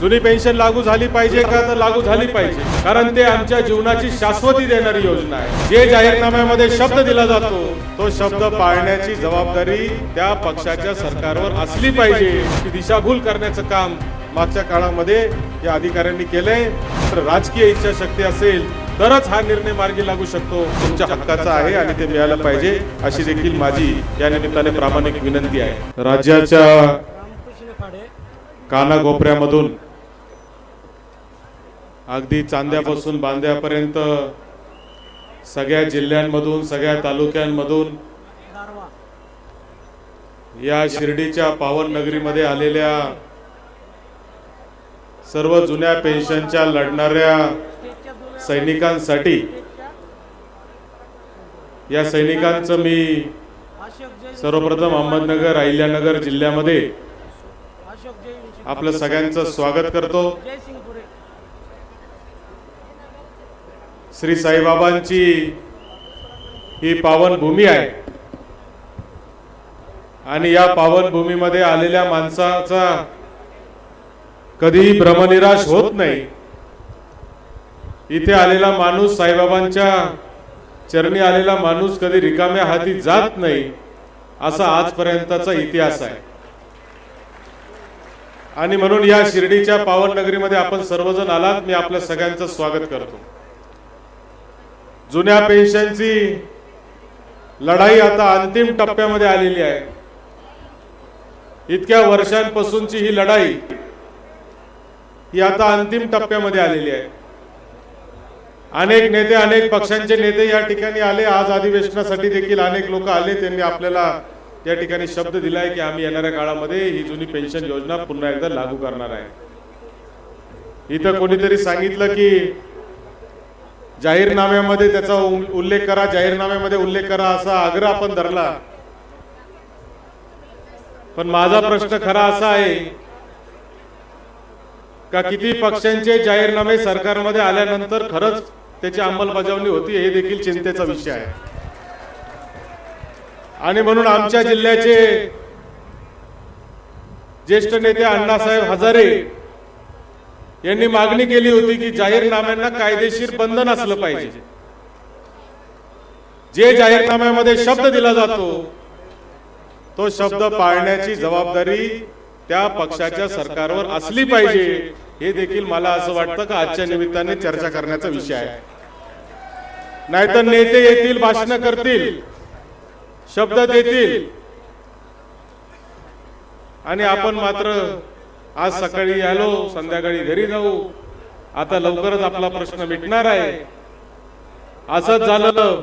जुनी पेन्शन लागू झाली पाहिजे का तर लागू झाली पाहिजे? कारण ते आमच्या जीवनाची शाश्वती देणारी योजना आहे. जे जाहीरनाम्यामध्ये शब्द दिला जातो तो शब्द पाळण्याची जबाबदारी त्या पक्षाच्या सरकारवर असली पाहिजे. दिशाभूल करण्याचं काम मागच्या काळामध्ये या अधिकाऱ्यांनी केलंय. तर राजकीय इच्छाशक्ती असेल तरच हा निर्णय मार्गी लागू शकतो. तुमच्या हक्काचा आहे आणि ते मिळालं पाहिजे अशी देखील माझी या निमित्ताने प्रामाणिक विनंती आहे. राज्याच्या कानाकोपऱ्यामधून अगदी चांद्यापासून बांद्यापर्यंत सगळ्या जिल्ह्यांमधून सगळ्या तालुक्यांमधून या शिर्डीच्या पावन नगरीमध्ये आलेल्या सर्व जुन्या पेन्शनच्या लढणाऱ्या सैनिकांसाठी या सैनिकांचं मी सर्वप्रथम अहमदनगर अहिल्यानगर जिल्ह्यामध्ये आपलं सगळ्यांचं स्वागत करतो. श्री साईबाबांची ही पावन भूमी आहे. आणि या पावन भूमीमध्ये आलेल्या माणसाचा कधीही भ्रमनिराश होत नाही. इथे आलेला माणूस साईबाबांच्या चरणी आलेला माणूस कधी रिकाम्या हाती जात नाही असा आजपर्यंतचा इतिहास आहे. आणि म्हणून या शिर्डीच्या पावन नगरीमध्ये आपण सर्वजण आलात मी आपल्या सगळ्यांचं स्वागत करतो. जुन्या पेन्शनची लढाई आता अंतिम टप्प्यामध्ये आलेली आहे. इतक्या वर्षांपासूनची ही लढाई ही आता अंतिम टप्प्यामध्ये आलेली आहे. अनेक नेते अनेक पक्षांचे नेते या ठिकाणी आले. आज अधिवेशनासाठी देखील अनेक लोक आले. त्यांनी आपल्याला या ठिकाणी शब्द दिलाय की आम्ही येणाऱ्या काळामध्ये ही जुनी पेन्शन योजना पुन्हा एकदा लागू करणार आहे. इथं कोणीतरी सांगितलं की जाहीरनाम्यामध्ये त्याचा उल्लेख करा जाहीरनाम्यामध्ये उल्लेख करा असा आग्रह आपण धरला. पण माझा प्रश्न खरा असा आहे का किती पक्षांचे जाहीरनामे सरकारमध्ये आल्यानंतर खरंच त्याची अंमलबजावणी होती हे देखील चिंतेचा विषय आहे. आणि म्हणून आमच्या जिल्ह्याचे ज्येष्ठ नेते अण्णासाहेब हजारे यांनी मागणी केली होती की जाहीरनाम्यांना कायदेशीर बंधन असलं पाहिजे. जे जाहीरनाम्यामध्ये शब्द दिला जातो तो शब्द पाळण्याची जबाबदारी त्या पक्षाच्या सरकारवर असली पाहिजे हे देखील मला असं वाटतं का आजच्या निमित्ताने चर्चा करण्याचा विषय आहे. नाहीतर नेते येतील भाषण करतील शब्द देतील. आणि आपण मात्र आज सकाळी आलो संध्याकाळी घरी जाऊ. आता लवकरच आपला प्रश्न मिटणार आहे. असंच झालं.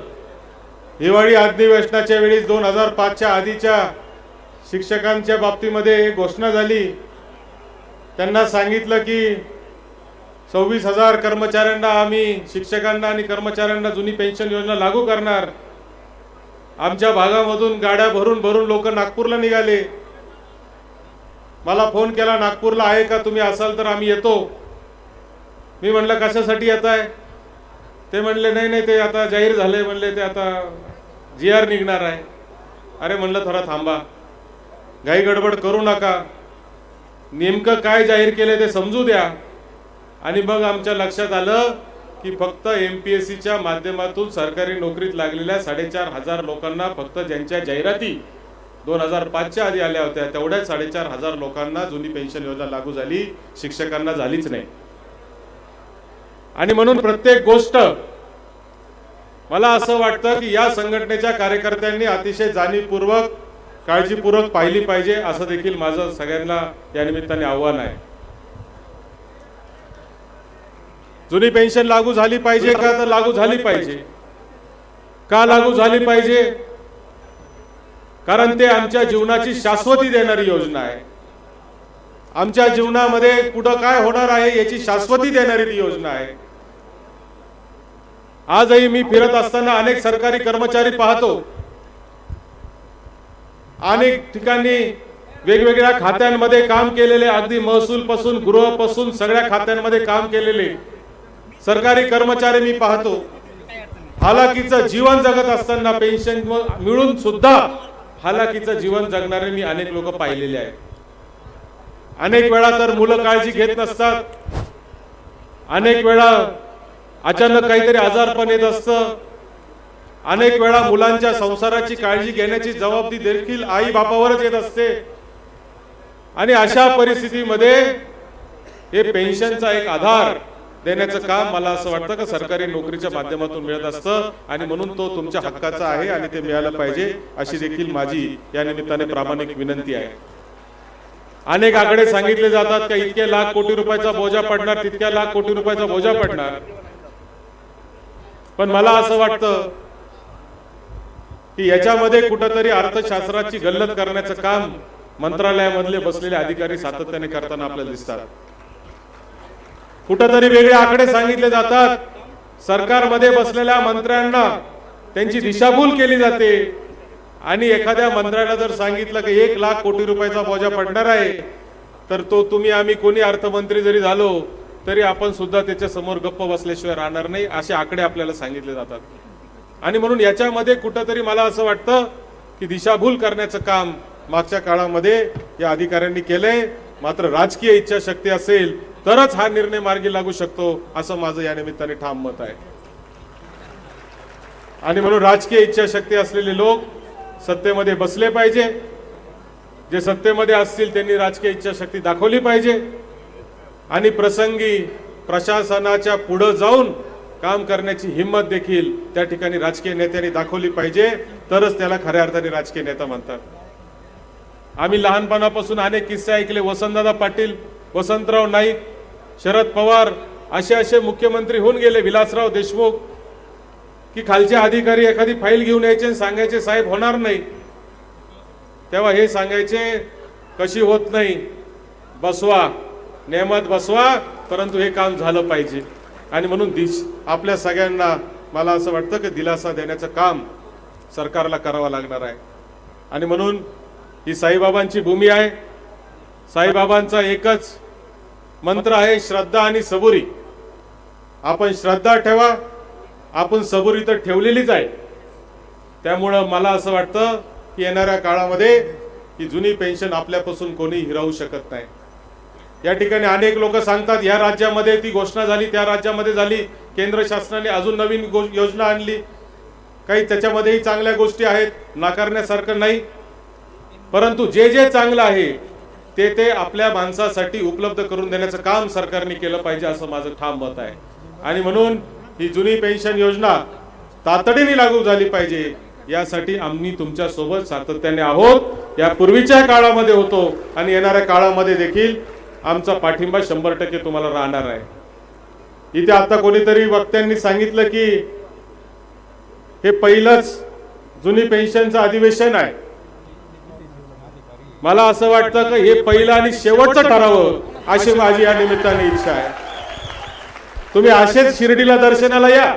हिवाळी अधिवेशनाच्या वेळी दोन हजार पाचच्या आधीच्या शिक्षकांच्या बाबतीमध्ये घोषणा झाली. त्यांना सांगितलं की सव्वीस हजार कर्मचाऱ्यांना आम्ही शिक्षकांना आणि कर्मचाऱ्यांना जुनी पेन्शन योजना लागू करणार. आमच्या भागामधून गाड्या भरून भरून लोक नागपूरला निघाले. मला फोन केला नागपूरला आहे का? तुम्ही असाल तर आम्ही येतो. मी म्हणलं कशासाठी येत आहे ते म्हणले नाही नाही ते आता जाहीर झाले म्हणले ते आता जी आर निघणार आहे. अरे म्हणलं थोडा थांबा. घाई गडबड करू नका. नेमकं काय जाहीर केलं ते समजू द्या. आणि मग आमच्या लक्षात आलं की फक्त एम पी एस सीच्या माध्यमातून सरकारी नोकरीत लागलेल्या साडेचार हजार लोकांना फक्त ज्यांच्या जाहिराती दोन हजार पाचच्या आधी आल्या होत्या. तेवढ्याच साडेचार हजार लोकांना जुनी पेन्शन योजना लागू झाली. शिक्षकांना झालीच नाही. आणि म्हणून प्रत्येक गोष्ट मला असं वाटतं की या संघटनेच्या कार्यकर्त्यांनी अतिशय जाणीवपूर्वक काळजीपूर्वक पाहिली पाहिजे असं देखील माझं सगळ्यांना या निमित्ताने आव्हान आहे. जुनी पेन्शन लागू झाली पाहिजे का? तर लागू झाली पाहिजे. का लागू झाली पाहिजे? कारण ते आमच्या जीवनाची शाश्वती देणारी योजना आहे. आमच्या जीवनामध्ये पुढं काय होणार आहे याची शाश्वती देणारी ती योजना आहे. आजही मी फिरत असताना अनेक सरकारी कर्मचारी पाहतो. अनेक ठिकाणी वेगवेगळ्या खात्यांमध्ये काम केलेले अगदी महसूल पासून गृहपासून सगळ्या खात्यांमध्ये काम केलेले सरकारी कर्मचारी मी पाहतो. हालाकीचं जीवन जगत असताना पेन्शन मिळून सुद्धा हालाकीचं जीवन जगणारे मी अनेक लोक पाहिलेले आहेत. अनेक वेळा तर मुलं काळजी घेत नसतात. अनेक वेळा अचानक काहीतरी आजारपण येत असतं. अनेक वेळा मुलांच्या संसाराची काळजी घेण्याची जबाबदारी देखील आई बापावरच येत असते. आणि अशा परिस्थितीमध्ये हे पेन्शनचा एक आधार. देण्याचं काम मला असं वाटतं का सरकारी नोकरीच्या माध्यमातून मिळत असतं आणि म्हणून तो तुमच्या हक्काचा आहे आणि ते मिळालं पाहिजे अशी देखील माझी या निमित्ताने प्रामाणिक विनंती आहे. अनेक आकडे सांगितले जातात का इतके लाख कोटी रुपयाचा बोजा पडणार तितक्या लाख कोटी रुपयाचा बोजा पडणार. पण मला असं वाटतं की याच्यामध्ये कुठंतरी अर्थशास्त्राची गल्लत करण्याचं काम मंत्रालयामधले बसलेले अधिकारी सातत्याने करताना आपल्याला दिसतात. कुठंतरी वेगळे आकडे सांगितले जातात. सरकारमध्ये बसलेल्या मंत्र्यांना त्यांची दिशाभूल केली जाते. आणि एखाद्या मंत्र्याला जर सांगितलं की एक लाख कोटी रुपयाचा बोजा पडणार आहे तर तो तुम्ही आम्ही कोणी अर्थमंत्री जरी झालो तरी आपण सुद्धा त्याच्यासमोर गप्प बसल्याशिवाय राहणार नाही असे आकडे आपल्याला सांगितले जातात. आणि म्हणून याच्यामध्ये कुठंतरी मला असं वाटतं की दिशाभूल करण्याचं काम मागच्या काळामध्ये या अधिकाऱ्यांनी केलंय. मात्र राजकीय इच्छाशक्ती असेल तरच हा निर्णय मार्गी लागू शकतो असं माझं या निमित्ताने ठाम मत आहे. आणि म्हणून राजकीय इच्छाशक्ती असलेले लोक सत्तेमध्ये बसले पाहिजे. जे सत्तेमध्ये असतील त्यांनी राजकीय इच्छाशक्ती दाखवली पाहिजे. आणि प्रसंगी प्रशासनाच्या पुढं जाऊन काम करण्याची हिंमत देखील त्या ठिकाणी राजकीय नेत्यांनी दाखवली पाहिजे. तरच त्याला खऱ्या अर्थाने राजकीय नेता म्हणतात. आम्ही लहानपणापासून अनेक किस्से ऐकले. वसंतदादा पाटील वसंतराव नाईक शरद पवार असे असे मुख्यमंत्री होऊन गेले. विलासराव देशमुख की खालचे अधिकारी एखादी फाईल घेऊन यायचे आणि सांगायचे साहेब होणार नाही. तेव्हा हे सांगायचे कशी होत नाही? बसवा. नेमत बसवा परंतु हे काम झालं पाहिजे. आणि म्हणून दिश आपल्या सगळ्यांना मला असं वाटतं की दिलासा देण्याचं काम सरकारला करावं लागणार आहे. आणि म्हणून ही साईबाबांची भूमी आहे. साईबाबांचा एकच मंत्र आहे श्रद्धा आणि सबुरी. आपण श्रद्धा ठेवा आपण सबुरी तर ठेवलेलीच आहे. त्यामुळं मला असं वाटतं की येणाऱ्या काळामध्ये ही जुनी पेन्शन आपल्यापासून कोणी हिरावू शकत नाही. या ठिकाणी अनेक लोक सांगतात या राज्यामध्ये ती घोषणा झाली त्या राज्यामध्ये झाली केंद्र शासनाने अजून नवीन योजना आणली. काही त्याच्यामध्येही चांगल्या गोष्टी आहेत नाकारण्यासारखं नाही. परंतु जे जे चांगलं आहे ते ते आपल्या माणसासाठी उपलब्ध करून देण्याचं काम सरकारने केलं पाहिजे असं माझं ठाम मत आहे. आणि म्हणून ही जुनी पेन्शन योजना तातडीने लागू झाली पाहिजे. यासाठी आम्ही तुमच्यासोबत सातत्याने आहोत. या पूर्वीच्या काळामध्ये होतो आणि येणाऱ्या काळामध्ये देखील आमचा पाठिंबा शंभर टक्के तुम्हाला राहणार आहे. इथे आता कोणीतरी वक्त्यांनी सांगितलं की हे पहिलंच जुनी पेन्शनचं अधिवेशन आहे. मला असं वाटतं की हे पहिलं आणि शेवटचं ठरावं अशी माझी या निमित्ताने इच्छा आहे. तुम्ही असेच शिर्डीला दर्शनाला या.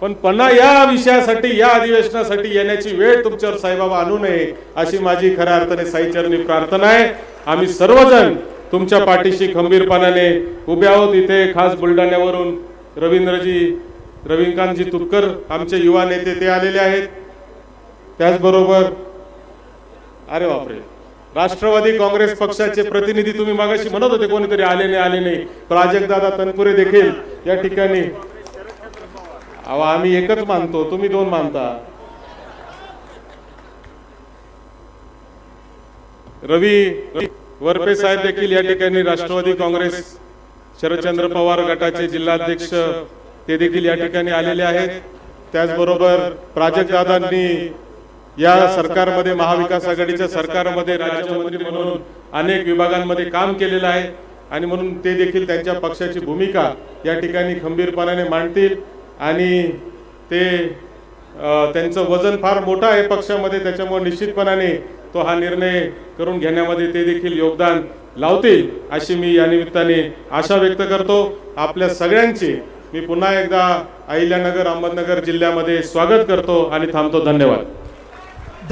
पण पुन्हा या विषयासाठी या अधिवेशनासाठी येण्याची वेळ तुमच्यावर साईबाबा आणू नये अशी माझी खऱ्या अर्थाने साईचरणी प्रार्थना आहे. आम्ही सर्वजण तुमच्या पाठीशी खंबीरपणाने उभे आहोत इथे खास बुलढाण्यावरून रवींद्रजी रविकांतजी तुपकर आमचे युवा नेते ते आलेले आहेत. त्याचबरोबर अरे बापरे. राष्ट्रवादी काँग्रेस पक्षाचे प्रतिनिधी तुम्ही मागाशी म्हणत होते कोणीतरी आले नाही आले नाही. प्राजक्तदादा तनपुरे देखील या ठिकाणी. अहो आम्ही एकच मानतो तुम्ही दोन मानता. रवी वरपे साहेब देखील या ठिकाणी राष्ट्रवादी काँग्रेस शरदचंद्र पवार गटाचे जिल्हाध्यक्ष ते देखील या ठिकाणी आलेले आहेत. त्याचबरोबर प्राजक्तदादांनी या सरकारमध्ये महाविकास आघाडीच्या सरकारमध्ये राज्यमंत्री म्हणून अनेक विभागांमध्ये काम केलेलं आहे. आणि म्हणून ते देखील त्यांच्या पक्षाची भूमिका या ठिकाणी खंबीरपणाने मांडतील. आणि ते त्यांचं वजन फार मोठं आहे पक्षामध्ये त्याच्यामुळे निश्चितपणाने तो हा निर्णय करून घेण्यामध्ये ते देखील योगदान लावतील अशी मी या निमित्ताने आशा व्यक्त करतो. आपल्या सगळ्यांची मी पुन्हा एकदा अहिल्यानगर अहमदनगर जिल्ह्यामध्ये स्वागत करतो आणि थांबतो. धन्यवाद.